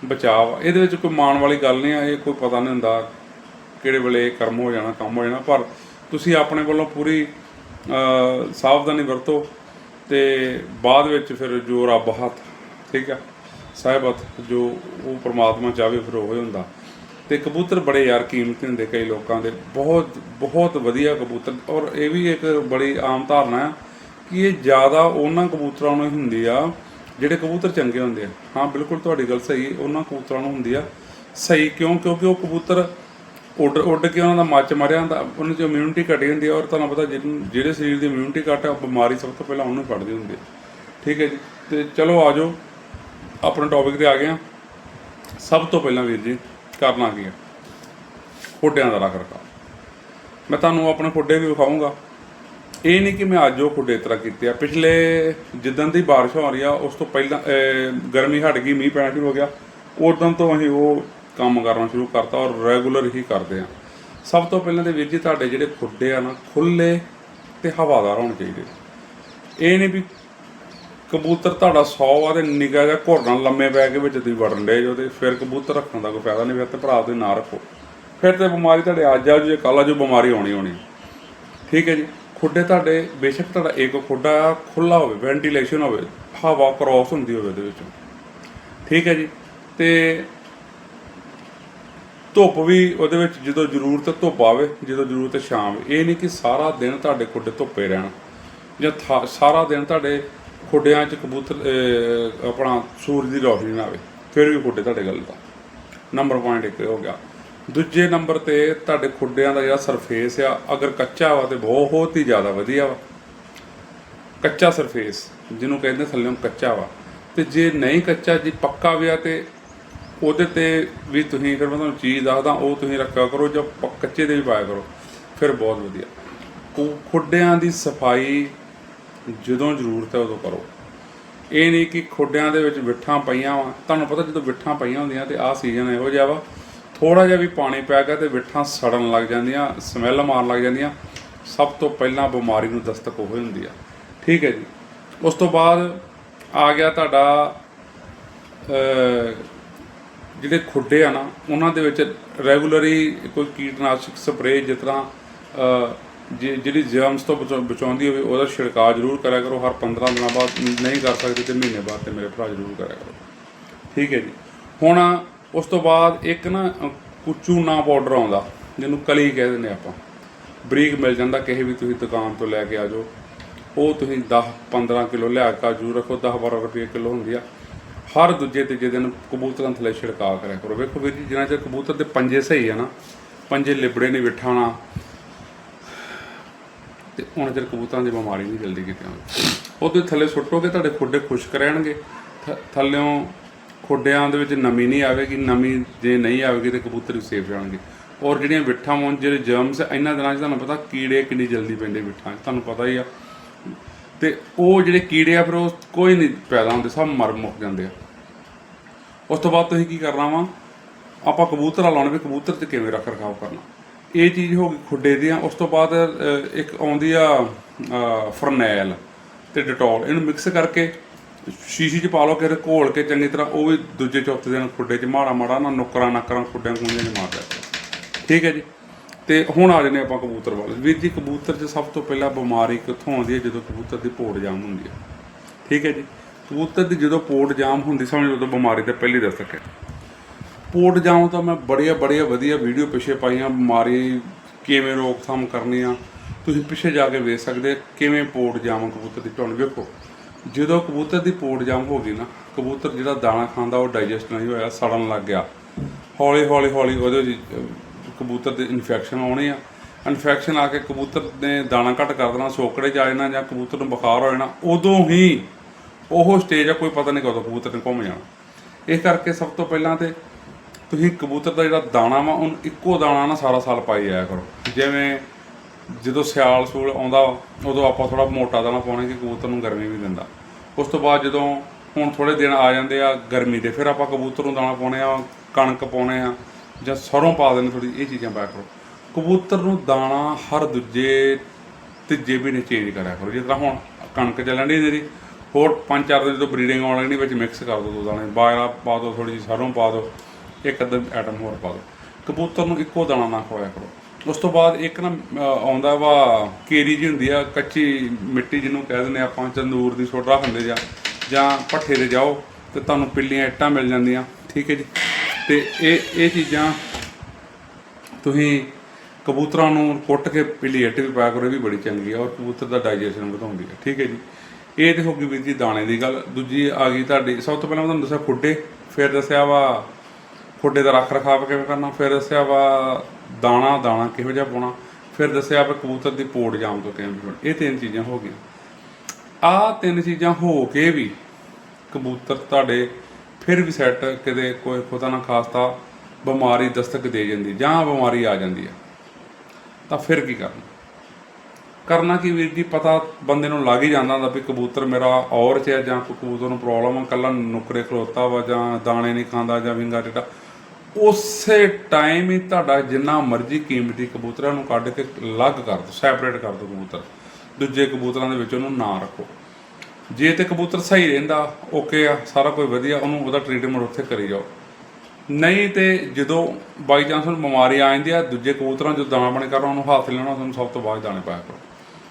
ਬਚਾਅ। ਇਹਦੇ ਵਿੱਚ ਕੋਈ ਮਾਣ ਵਾਲੀ ਗੱਲ ਨਹੀਂ ਆ, ਇਹ ਕੋਈ ਪਤਾ ਨਹੀਂ ਹੁੰਦਾ ਕਿਹੜੇ ਵੇਲੇ ਕਰਮ ਹੋ ਜਾਣਾ, ਕੰਮ ਹੋ ਜਾਣਾ, ਪਰ ਤੁਸੀਂ ਆਪਣੇ ਵੱਲੋਂ ਪੂਰੀ ਸਾਵਧਾਨੀ ਵਰਤੋ ਤੇ ਬਾਅਦ ਵਿੱਚ ਫਿਰ ਜੋ ਰੱਬ ਹੱਥ, ਠੀਕ ਆ, ਸਾਹਿਬ ਹੱਥ ਜੋ ਉਹ ਪ੍ਰਮਾਤਮਾ ਚਾਹੇ ਫਿਰ ਉਹ ਹੀ ਹੁੰਦਾ। ਤੇ ਕਬੂਤਰ ਬੜੇ ਯਾਰ ਕੀਮਤੀ ਹੁੰਦੇ ਕਈ ਲੋਕਾਂ ਦੇ। ਬਹੁਤ ਬਹੁਤ ਵਧੀਆ ਕਬੂਤਰ। ਔਰ ਇਹ ਵੀ ਇੱਕ ਬੜੀ ਆਮ ਧਾਰਨਾ ਹੈ ਕਿ ਇਹ ਜ਼ਿਆਦਾ ਉਹਨਾਂ ਕਬੂਤਰਾਂ ਨੂੰ ਹੀ ਹੁੰਦੀ ਆ, ਜਿਹੜੇ ਕਬੂਤਰ ਚੰਗੇ ਹੁੰਦੇ ਆ। ਹਾਂ, ਬਿਲਕੁਲ ਤੁਹਾਡੀ ਗੱਲ ਸਹੀ, ਉਹਨਾਂ ਕਬੂਤਰਾਂ ਨੂੰ ਹੁੰਦੀ ਆ। ਸਹੀ ਕਿਉਂ? ਕਿਉਂਕਿ ਉਹ ਕਬੂਤਰ ਉੱਡ ਉੱਡ ਕੇ ਉਹਨਾਂ ਦਾ ਮੱਚ ਮਰਿਆ ਹੁੰਦਾ, ਉਹਨਾਂ 'ਚ ਇਮਿਊਨਿਟੀ ਘਟੀ ਹੁੰਦੀ ਆ। ਔਰ ਤੁਹਾਨੂੰ ਪਤਾ ਜਿਹਨੂੰ- ਜਿਹੜੇ ਸਰੀਰ ਦੀ ਇਮਿਊਨਿਟੀ ਘੱਟ ਆ, ਉਹ ਬਿਮਾਰੀ ਸਭ ਤੋਂ ਪਹਿਲਾਂ ਉਹਨੂੰ ਫੜਦੀ ਹੁੰਦੀ ਹੈ ਠੀਕ ਹੈ ਜੀ? ਤੇ ਚਲੋ ਆ ਜਾਓ। ਆਪਣੇ ਟੌਪਿਕ ਤੇ ਆ ਗਏ ਆ ਸਭ ਤੋਂ ਪਹਿਲਾਂ ਵੀਰ ਜੀ ਕਰਨਾ ਕੀ ਹੈ ਖੁੱਡਿਆਂ ਦਾ ਰੱਖ ਰਖਾ ਮੈਂ ਤੁਹਾਨੂੰ ਆਪਣੇ ਖੁੱਡੇ ਵੀ ਵਿਖਾਊਂਗਾ। ਇਹ ਨਹੀਂ ਕਿ ਮੈਂ ਅੱਜ ਉਹ ਖੁੱਡੇ ਤਰ੍ਹਾਂ ਕੀਤੇ ਆ। ਪਿਛਲੇ ਜਿੱਦਣ ਦੀ ਬਾਰਿਸ਼ ਹੋ ਰਹੀ ਆ, ਉਸ ਤੋਂ ਪਹਿਲਾਂ ਗਰਮੀ ਹਟ ਗਈ, ਮੀਂਹ ਪੈਣਾ ਸ਼ੁਰੂ ਹੋ ਗਿਆ। ਉਦੋਂ ਤੋਂ ਅਸੀਂ ਉਹ ਕੰਮ ਕਰਨਾ ਸ਼ੁਰੂ ਕਰਤਾ ਔਰ ਰੈਗੂਲਰ ਹੀ ਕਰਦੇ ਆ। ਸਭ ਤੋਂ ਪਹਿਲਾਂ ਤੇ ਵੀਰ ਜੀ, ਤੁਹਾਡੇ ਜਿਹੜੇ ਖੁੱਡੇ ਆ ਨਾ ਖੁੱਲੇ ਤੇ ਹਵਾਦਾਰ ਹੋਣੇ ਚਾਹੀਦੇ ਇਹ ਨਹੀਂ ਵੀ ਕਬੂਤਰ ਤੁਹਾਡਾ 100 ਆ ਤੇ ਨਿਗਾਹ ਜਿਹਾ ਘੁਰਨਾ ਲੰਮੇ ਪੈ ਕੇ ਵਿੱਚ ਤੁਸੀਂ ਵੜਨ ਦੇ ਜੋ ਤੇ ਫਿਰ ਕਬੂਤਰ ਰੱਖਣ ਦਾ ਕੋਈ ਫਾਇਦਾ ਨਹੀਂ, ਫਿਰ ਤੇ ਭਰਾ 'ਤੇ ਨਾ ਰੱਖੋ। ਫਿਰ ਤੇ ਬਿਮਾਰੀ ਤੁਹਾਡੇ ਅੱਜ ਆ ਜੇ ਕੱਲ ਆ ਜੋ, ਬਿਮਾਰੀ ਆਉਣੀ ਹੋਣੀ। ਠੀਕ ਹੈ ਜੀ? ਖੁੱਡੇ ਤੁਹਾਡੇ, ਬੇਸ਼ੱਕ ਤੁਹਾਡਾ ਇੱਕ ਖੁੱਡਾ ਖੁੱਲਾ ਹੋਵੇ, ਵੈਂਟੀਲੇਸ਼ਨ ਹੋਵੇ, ਹਵਾ ਕ੍ਰੋਸ ਹੁੰਦੀ ਹੋਵੇ ਉਹਦੇ ਵਿੱਚੋਂ। ਠੀਕ ਹੈ ਜੀ? ਤੇ ਧੁੱਪ ਵੀ ਉਹਦੇ ਵਿੱਚ ਜਦੋਂ ਜ਼ਰੂਰਤ ਧੁੱਪ ਆਵੇ, ਜਦੋਂ ਜ਼ਰੂਰਤ ਸ਼ਾਮ, ਇਹ ਨਹੀਂ ਕਿ ਸਾਰਾ ਦਿਨ ਤੁਹਾਡੇ ਖੁੱਡੇ ਧੁੱਪੇ ਰਹਿਣ। ਜਾਂ ਥਾ- ਸਾਰਾ ਦਿਨ ਤੁਹਾਡੇ ਖੁੱਡਿਆਂ 'ਚ ਕਬੂਤਰ ਅਹ, ਆਪਣਾ ਸੂਰਜ ਦੀ ਰੋਸ਼ਨੀ ਨਾ ਆਵੇ ਫਿਰ ਵੀ ਖੁੱਡੇ ਤੁਹਾਡੇ ਗੱਲ ਦਾ। ਨੰਬਰ ਪੁਆਇੰਟ ਇੱਕ ਇਹ ਹੋ ਗਿਆ। ਦੂਜੇ ਨੰਬਰ ਤੇ ਤੁਹਾਡੇ ਖੁੱਡਿਆਂ ਦਾ ਜਿਹੜਾ ਸਰਫੇਸ ਆ ਅਗਰ ਕੱਚਾ ਵਾ ਤੇ ਬਹੁਤ ਹੀ ਜ਼ਿਆਦਾ ਵਧੀਆ ਵਾ। ਕੱਚਾ ਸਰਫੇਸ ਜਿਹਨੂੰ ਕਹਿੰਦੇ ਥੱਲੇੋਂ ਕੱਚਾ ਵਾ। ਤੇ ਜੇ ਨਹੀਂ ਕੱਚਾ ਜੀ ਪੱਕਾ ਵੀ ਆ ਤੇ ਉਹਦੇ ਤੇ ਵੀ ਤੁਸੀਂ ਫਿਰ ਮੈਂ ਤੁਹਾਨੂੰ ਚੀਜ਼ ਦੱਸਦਾ ਉਹ ਤੁਸੀਂ ਰੱਖਿਆ ਕਰੋ ਜਾਂ ਪ- ਕੱਚੇ ਦੇ ਵੀ ਪਾਇਆ ਕਰੋ ਫਿਰ ਬਹੁਤ ਵਧੀਆ। ਖੁ- ਖੁੱਡਿਆਂ ਦੀ ਸਫ਼ਾਈ ਜਦੋਂ ਜ਼ਰੂਰਤ ਹੈ ਉਦੋਂ ਕਰੋ। ਇਹ ਨਹੀਂ ਕਿ ਖੁੱਡਿਆਂ ਦੇ ਵਿੱਚ ਵਿਠਾਂ ਪਈਆਂ ਵਾ। ਤੁਹਾਨੂੰ ਪਤਾ ਜਦੋਂ ਵਿਠਾਂ ਪਈਆਂ ਹੁੰਦੀਆਂ ਤੇ ਆਹ ਸੀਜ਼ਨ ਇਹੋ ਜਿਹਾ ਵਾ ਥੋੜਾ ਜਿਹਾ ਵੀ ਪਾਣੀ ਪੈ ਗਿਆ ਤੇ ਵਿਠਾਂ ਸੜਨ ਲੱਗ ਜਾਂਦੀਆਂ ਸਮੈਲ ਮਾਰਨ ਲੱਗ ਜਾਂਦੀਆਂ। ਸਭ ਤੋਂ ਪਹਿਲਾਂ ਬਿਮਾਰੀ ਨੂੰ ਦਸਤਕ ਉਹ ਹੁੰਦੀ ਆ। ਠੀਕ ਹੈ ਜੀ। ਉਸ ਤੋਂ ਬਾਅਦ ਆ ਗਿਆ ਤੁਹਾਡਾ ਜਿਹੜੇ ਖੁੱਡੇ ਆ ਨਾ, ਉਹਨਾਂ ਦੇ ਵਿੱਚ ਰੈਗੂਲਰੀ ਕੋਈ ਕੀਟਨਾਸ਼ਕ ਸਪਰੇਅ ਜਿਸ ਤਰ੍ਹਾਂ ਜਿਹੜੀ ਜਰਮਸ ਤੋਂ ਬਚਾ- ਬਚਾਉਂਦੀ ਹੋਵੇ ਉਹਦਾ ਛਿੜਕਾਅ ਜ਼ਰੂਰ ਕਰਿਆ ਕਰੋ। ਹਰ 15 ਦਿਨਾਂ ਬਾਅਦ ਨਹੀਂ ਕਰ ਸਕਦੇ ਤੇ ਮਹੀਨੇ ਬਾਅਦ ਤੇ ਮੇਰੇ ਭਰਾ ਜ਼ਰੂਰ ਕਰਿਆ ਕਰੋ। ਠੀਕ ਹੈ ਜੀ। ਹੁਣ ਉਸ ਤੋਂ ਬਾਅਦ ਇੱਕ ਨਾ ਅ, ਕੁਚੂ ਪਾਊਡਰ ਆਉਂਦਾ ਜਿਹਨੂੰ ਕਲੀ ਕਹਿ ਦਿੰਦੇ ਆਪਾਂ। ਬਰੀਕ ਮਿਲ ਜਾਂਦਾ ਕਿਸੇ ਵੀ ਤੁਸੀਂ ਦੁਕਾਨ ਤੋਂ ਲੈ ਕੇ ਆ ਜਾਓ। ਉਹ ਤੁਸੀਂ 10 15 ਕਿਲੋ ਲਿਆ ਕੇ ਜ਼ਰੂਰ ਰੱਖੋ 10 12 ਰੁਪਏ ਕਿਲੋ ਹੁੰਦੀ ਆ। ਹਰ ਦੂਜੇ ਤੀਜੇ ਦਿਨ ਕਬੂਤਰਾਂ ਥੱਲੇ ਛਿੜਕਾਅ ਕਰਿਆ ਕਰੋ। ਵੇਖੋ ਵੀਰ ਜੀ ਜਿੰਨਾ ਚਿਰ ਕਬੂਤਰ ਦੇ ਪੰਜੇ ਸਹੀ ਆ ਨਾ ਪੰਜੇ ਲਿਬੜੇ ਨਹੀਂ ਬਿਠਾਣਾ ਤੇ ਹੁਣ ਚਿਰ ਕਬੂਤਰਾਂ ਦੀ ਬਿਮਾਰੀ ਨਹੀਂ ਜਲਦੀ ਕਿਤੇ ਆਉਂਦੀ। ਉਹ ਤੁਸੀਂ ਥੱਲੇ ਸੁੱਟੋਗੇ, ਤੁਹਾਡੇ ਖੁੱਡੇ ਖੁਸ਼ਕ ਰਹਿਣਗੇ। ਥ- ਥੱਲਿਓਂ ਖੁੱਡਿਆਂ ਦੇ ਵਿੱਚ ਨਮੀ ਨਹੀਂ ਆਵੇਗੀ, ਨਮੀ ਜੇ ਨਹੀਂ ਆਵੇਗੀ ਤੇ ਕਬੂਤਰ ਵੀ ਸੇਫ ਜਾਣਗੇ ਔਰ ਜਿਹੜੀਆਂ ਵਿੱਠਾਂ ਮੋਂ ਜਿਹੜੇ ਜਰਮਸ ਇਹਨਾਂ ਦਿਨਾਂ 'ਚ ਤੁਹਾਨੂੰ ਪਤਾ ਕੀੜੇ ਕਿੰਨੀ ਜਲਦੀ ਪੈਂਦੇ ਵਿੱਠਾਂ 'ਚ, ਤੁਹਾਨੂੰ ਪਤਾ ਹੀ ਆ। ਤੇ ਉਹ ਜਿਹੜੇ ਕੀੜੇ ਆ, ਫਿਰ ਉਹ ਕੋਈ ਨਹੀਂ ਪੈਦਾ ਹੁੰਦੇ, ਸਭ ਮਰ ਮੁੱਕ ਜਾਂਦੇ ਆ। ਉਸ ਤੋਂ ਬਾਅਦ ਤੁਸੀਂ ਕੀ ਕਰਨਾ ਵਾ? ਆਪਾਂ ਕਬੂਤਰ ਲਾਉਣੇ ਵੀ ਕਬੂਤਰ ਤੇ ਕਿਵੇਂ ਰੱਖ ਰਖਾਵ ਕਰਨਾ। ਇਹ ਚੀਜ਼ ਹੋ ਗਈ ਖੁੱਡੇ ਦੀਆਂ, ਉਸ ਤੋਂ ਬਾਅਦ ਇੱਕ ਆਉਂਦੀ ਆ ਫਰਨੈਲ ਤੇ ਡਟੋਲ, ਇਹਨੂੰ ਮਿਕਸ ਕਰਕੇ ਸ਼ੀਸ਼ੀ 'ਚ ਪਾ ਲਓ ਕਿ ਘੋਲ ਕੇ ਚੰਗੀ ਤਰ੍ਹਾਂ, ਉਹ ਵੀ ਦੂਜੇ ਚੌਥੇ ਦਿਨ ਖੁੱਡੇ 'ਚ, ਮਾੜਾ ਮਾੜਾ ਨਾ ਨੁਕਰਾਂ ਨਕਰਾਂ ਖੁੱਡਿਆਂ ਖੁੰਝਿਆਂ 'ਚ ਮਾਰ ਦਿਆ ਠੀਕ ਹੈ ਜੀ? ਤੇ ਹੁਣ ਆ ਜਨੇ ਆਪਾਂ ਕਬੂਤਰ ਵੱਲ। ਵੀਰ ਜੀ, ਕਬੂਤਰ 'ਚ ਸਭ ਤੋਂ ਪਹਿਲਾਂ ਬਿਮਾਰੀ ਕਿੱਥੋਂ ਆਉਂਦੀ ਹੈ? ਜਦੋਂ ਕਬੂਤਰ ਦੀ ਪੋੜ ਜਾਮ ਹੁੰਦੀ ਹੈ। ਠੀਕ ਹੈ ਜੀ? ਕਬੂਤਰ ਦੀ ਜਦੋਂ ਪੋੜ ਜਾਮ ਹੁੰਦੀ, ਸਮਝ ਉਦੋਂ ਬਿਮਾਰੀ ਤੇ ਪਹਿਲੀ ਦੱਸ ਸਕੇ ਪੋਰਟ ਜਾਉਂ ਤਾਂ ਮੈਂ ਬੜੀਆਂ ਬੜੀਆਂ ਵਧੀਆ ਵੀਡੀਓ ਪਿੱਛੇ ਪਾਈਆਂ, ਬਿਮਾਰੀ, ਕਿਵੇਂ ਰੋਕਥਾਮ ਕਰਨੀ ਆ। ਤੁਸੀਂ ਪਿੱਛੇ ਜਾ ਕੇ ਵੇਖ ਸਕਦੇ ਕਿਵੇਂ ਪੋਟ ਜਾਮ ਕਬੂਤਰ ਦੀ। ਝੁੰਡ ਵੇਖੋ, ਜਦੋਂ ਕਬੂਤਰ ਦੀ ਪੋਟ ਜਾਮ ਹੋ ਗਈ ਨਾ, ਕਬੂਤਰ ਜਿਹੜਾ ਦਾਣਾ ਖਾਂਦਾ, ਉਹ ਡਾਈਜੈਸਟ ਨਹੀਂ ਹੋਇਆ, ਸੜਨ ਲੱਗ ਗਿਆ। ਹੌਲੀ ਹੌਲੀ ਹੌਲੀ ਉਹਦੇ ਕਬੂਤਰ ਦੇ ਇਨਫੈਕਸ਼ਨ ਆਉਣੇ ਆ। ਇਨਫੈਕਸ਼ਨ ਆ ਕੇ ਕਬੂਤਰ ਨੇ ਦਾਣਾ ਘੱਟ ਕਰ ਦੇਣਾ, ਸੋਕੜੇ ਚ ਜਾਣਾ ਜਾਂ ਕਬੂਤਰ ਨੂੰ ਬੁਖਾਰ ਹੋ ਜਾਣਾ, ਉਦੋਂ ਹੀ ਉਹ ਸਟੇਜ ਆ, ਕੋਈ ਪਤਾ ਨਹੀਂ ਕਦੋਂ ਕਬੂਤਰ ਨੇ ਘੁੰਮ ਜਾਣਾ। ਇਸ ਕਰਕੇ ਸਭ ਤੋਂ ਪਹਿਲਾਂ ਤੇ ਤੁਸੀਂ ਕਬੂਤਰ ਦਾ ਜਿਹੜਾ ਦਾਣਾ ਵਾ, ਉਹਨੂੰ ਇੱਕੋ ਦਾਣਾ ਨਾ ਸਾਰਾ ਸਾਲ ਪਾਈ ਜਾਇਆ ਕਰੋ। ਜਿਵੇਂ ਜਦੋਂ ਸਿਆਲ ਸੂਲ ਆਉਂਦਾ, ਉਦੋਂ ਆਪਾਂ ਥੋੜਾ ਮੋਟਾ ਦਾਣਾ ਪਾਉਣਾ ਕਿ ਕਬੂਤਰ ਨੂੰ ਗਰਮੀ ਵੀ ਦਿੰਦਾ। ਉਸ ਤੋਂ ਬਾਅਦ ਜਦੋਂ ਹੁਣ ਥੋੜੇ ਦਿਨ ਆ ਜਾਂਦੇ ਆ ਗਰਮੀ ਦੇ, ਫਿਰ ਆਪਾਂ ਕਬੂਤਰ ਨੂੰ ਦਾਣਾ ਪਾਉਣੇ ਆ, ਕਣਕ ਪਾਉਣੇ ਆ, ਜਾਂ ਸਰੋਂ ਪਾ ਦੇਣੇ ਥੋੜੀ ਇਹ ਚੀਜ਼ਾਂ ਪਾਇਆ ਕਰੋ। ਕਬੂਤਰ ਨੂੰ ਦਾਣਾ ਹਰ ਦੂਜੇ ਤੀਜੇ ਮਹੀਨੇ ਚੇਂਜ ਕਰਿਆ ਕਰੋ। ਜਿਸ ਤਰ੍ਹਾਂ ਹੁਣ ਕਣਕ ਚੱਲਣ ਦੀ ਜਿਹੜੀ ਹੋਰ ਪੰਜ ਚਾਰ ਦਿਨ ਜਦੋਂ ਬਰੀਡਿੰਗ ਆਉਣ ਲੱਗੀ ਵਿੱਚ ਮਿਕਸ ਕਰ ਦਿਓ ਦੋ ਦਾਣੇ। ਬਾਜਰਾ ਪਾ ਦਿਓ ਥੋੜੀ ਜਿਹੀ ਸਰੋਂ ਪਾ ਦਿਓ ਇੱਕ ਅੱਧਾ ਆਈਟਮ ਹੋਰ ਪਾ ਦਿਓ। ਕਬੂਤਰ ਨੂੰ ਇੱਕੋ ਦਾਣਾ ਨਾ ਖਵਾਇਆ ਕਰੋ। ਉਸ ਤੋਂ ਬਾਅਦ ਇੱਕ ਨਾ ਆਉਂਦਾ ਵਾ, ਕੇਰੀ ਜੀ ਹੁੰਦੀ ਆ, ਕੱਚੀ ਮਿੱਟੀ ਜਿਹਨੂੰ ਕਹਿ ਦਿੰਦੇ ਆਪਾਂ ਤੰਦੂਰ ਦੀ ਸੋਡਾ ਹੁੰਦੇ ਜਾਂ ਜਾਂ ਭੱਠੇ ਤੇ ਜਾਓ ਤੇ ਤੁਹਾਨੂੰ ਪਿੱਲੀਆਂ ਇੱਟਾਂ ਮਿਲ ਜਾਂਦੀਆਂ, ਠੀਕ ਹੈ ਜੀ? ਤੇ ਇਹ ਇਹ ਚੀਜ਼ਾਂ ਤੁਸੀਂ ਕਬੂਤਰਾਂ ਨੂੰ ਕੁੱਟ ਕੇ ਪਿੱਲੀ ਇੱਟ ਵੀ ਪਾਇਆ ਕਰੋ, ਇਹ ਵੀ ਬੜੀ ਚੰਗੀ ਆ, ਔਰ ਕਬੂਤਰ ਦਾ ਡਾਈਜੈਸ਼ਨ ਵਧਾਉਂਦੀ ਹੈ ਠੀਕ ਹੈ ਜੀ? ਇਹ ਤੇ ਹੋ ਗਈ ਵੀਰ ਜੀ ਦਾਣੇ ਦੀ ਗੱਲ। ਦੂਜੀ ਆ ਗਈ ਤੁਹਾਡੀ, ਸਭ ਤੋਂ ਪਹਿਲਾਂ ਮੈਂ ਤੁਹਾਨੂੰ ਦੱਸਿਆ ਖੁੱਡੇ, ਫਿਰ ਦੱਸਿਆ ਵਾ ਖੁੱਡੇ ਦਾ ਰੱਖ ਰਖਾਵ ਕਿਵੇਂ ਕਰਨਾ? ਫਿਰ ਦੱਸਿਆ ਵਾ ਦਾਣਾ ਦਾਣਾ ਕਿਹੋ ਜਿਹਾ ਪਾਉਣਾ? ਫਿਰ ਦੱਸਿਆ ਵਾ ਕਬੂਤਰ ਦੀ ਪੋੜ ਜਾਮ ਤੋਂ ਕਿਵੇਂ ਬਚਾਉਣਾ। ਇਹ ਤਿੰਨ ਚੀਜ਼ਾਂ ਹੋ ਗਈਆਂ। ਆਹ ਤਿੰਨ ਚੀਜ਼ਾਂ ਹੋ ਕੇ ਵੀ ਕਬੂਤਰ ਤੁਹਾਡੇ ਫਿਰ ਵੀ ਸੈੱਟ ਕਿਤੇ ਕੋਈ ਖੁਦਾ ਨਾ ਖਾਸਤਾ ਬਿਮਾਰੀ ਦਸਤਕ ਦੇ ਜਾਂਦੀ, ਜਾਂ ਬਿਮਾਰੀ ਆ ਜਾਂਦੀ ਹੈ ਤਾਂ ਫਿਰ ਕੀ ਕਰਨਾ? ਕਰਨਾ ਕੀ ਵੀਰ ਜੀ? ਪਤਾ ਬੰਦੇ ਨੂੰ ਲੱਗ ਹੀ ਜਾਂਦਾ ਹੁੰਦਾ ਵੀ ਕਬੂਤਰ ਮੇਰਾ ਔਰ ਚ ਹੈ ਜਾਂ ਕਬੂਤਰ ਨੂੰ ਪ੍ਰੋਬਲਮ ਆ, ਕੱਲਾ ਨੁਕਰੇ ਖਲੋਤਾ ਵਾ ਜਾਂ ਦਾਣੇ ਨਹੀਂ ਖਾਂਦਾ ਜਾਂ ਵਿੰਗਾ ਟੇਡਾ ਉਸੇ ਟਾਈਮ ਹੀ ਤੁਹਾਡਾ ਜਿੰਨਾ ਮਰਜ਼ੀ ਕੀਮਤੀ ਕਬੂਤਰਾਂ ਨੂੰ ਕੱਢ ਕੇ ਅਲੱਗ ਕਰ ਦਿਓ ਸੈਪਰੇਟ ਕਰ ਦਿਓ ਕਬੂਤਰ। ਦੂਜੇ ਕਬੂਤਰਾਂ ਦੇ ਵਿੱਚ ਉਹਨੂੰ ਨਾ ਰੱਖੋ। ਜੇ ਤੇ ਕਬੂਤਰ ਸਹੀ ਰਹਿੰਦਾ ਓਕੇ ਆ, ਸਾਰਾ ਕੁਝ ਵਧੀਆ, ਉਹਨੂੰ ਉਹਦਾ ਟ੍ਰੀਟਮੈਂਟ ਉੱਥੇ ਕਰੀ ਜਾਓ। ਨਹੀਂ ਤੇ ਜਦੋਂ ਬਾਈ ਚਾਂਸ ਨੂੰ ਬਿਮਾਰੀ ਆ ਜਾਂਦੀ ਆ, ਦੂਜੇ ਕਬੂਤਰਾਂ ਜੋ ਦਾਣਾ ਬਣੇ ਕਰਨਾ, ਉਹਨੂੰ ਹੱਥ ਲੈਣਾ ਤੁਹਾਨੂੰ ਸਭ ਤੋਂ ਬਾਅਦ ਦਾਣੇ ਪਾਇਆ ਕਰੋ।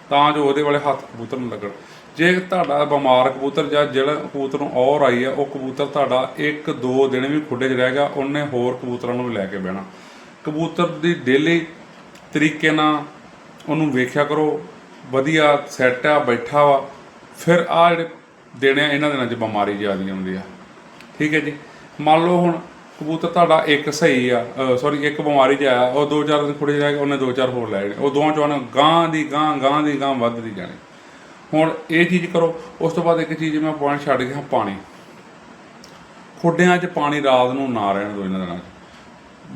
ਤਾਂ ਜੋ ਉਹਦੇ ਵਾਲੇ ਹੱਥ ਕਬੂਤਰ ਨੂੰ ਲੱਗਣ। ਜੇ ਤੁਹਾਡਾ ਬਿਮਾਰ ਕਬੂਤਰ ਜਾਂ ਜਿਹੜਾ ਕਬੂਤਰ ਨੂੰ ਔਰ ਆਈ ਆ, ਉਹ ਕਬੂਤਰ ਤੁਹਾਡਾ ਇੱਕ, ਦੋ ਦਿਨ ਵੀ ਖੁੱਡੇ 'ਚ ਰਹੇਗਾ ਉਹਨੇ ਹੋਰ ਕਬੂਤਰਾਂ ਨੂੰ ਵੀ ਲੈ ਕੇ ਬਹਿਣਾ। ਕਬੂਤਰ ਦੀ ਡੇਲੀ ਤਰੀਕੇ ਨਾਲ ਉਹਨੂੰ ਵੇਖਿਆ ਕਰੋ, ਵਧੀਆ ਸੈੱਟ ਆ, ਬੈਠਾ ਵਾ। ਫਿਰ ਆ ਜਿਹੜੇ ਦੇਣੇ ਆ, ਇਹਨਾਂ ਦਿਨਾਂ 'ਚ ਬਿਮਾਰੀ ਜ਼ਿਆਦਾ ਆਉਂਦੀ ਆ। ਠੀਕ ਹੈ ਜੀ? ਮੰਨ ਲਓ ਹੁਣ ਕਬੂਤਰ ਤੁਹਾਡਾ ਇੱਕ ਸਹੀ ਆ ਸੌਰੀ ਇੱਕ ਬਿਮਾਰੀ 'ਚ ਆਇਆ, ਉਹ ਦੋ ਚਾਰ ਦਿਨ ਖੁੱਡੇ ਰਹਿ ਗਏ ਉਹਨੇ ਦੋ ਚਾਰ ਹੋਰ ਲੈ ਜਾਣੇ। ਉਹ ਦੋਵਾਂ ਚੋਂ ਉਹਨੇ ਗਾਂ ਦੀ ਗਾਂ ਗਾਂ ਦੀ ਗਾਂ ਵੱਧਦੀ ਜਾਣੀ। ਹੁਣ ਇਹ ਚੀਜ਼ ਕਰੋ, ਉਸ ਤੋਂ ਬਾਅਦ ਇੱਕ ਚੀਜ਼ ਮੈਂ ਪੁਆਇੰਟ ਛੱਡ ਗਿਆ ਪਾਣੀ। ਖੁੱਡਿਆਂ 'ਚ ਪਾਣੀ ਰਾਤ ਨੂੰ ਨਾ ਰਹਿਣ ਦਿਓ ਇਹਨਾਂ ਦਿਨਾਂ 'ਚ।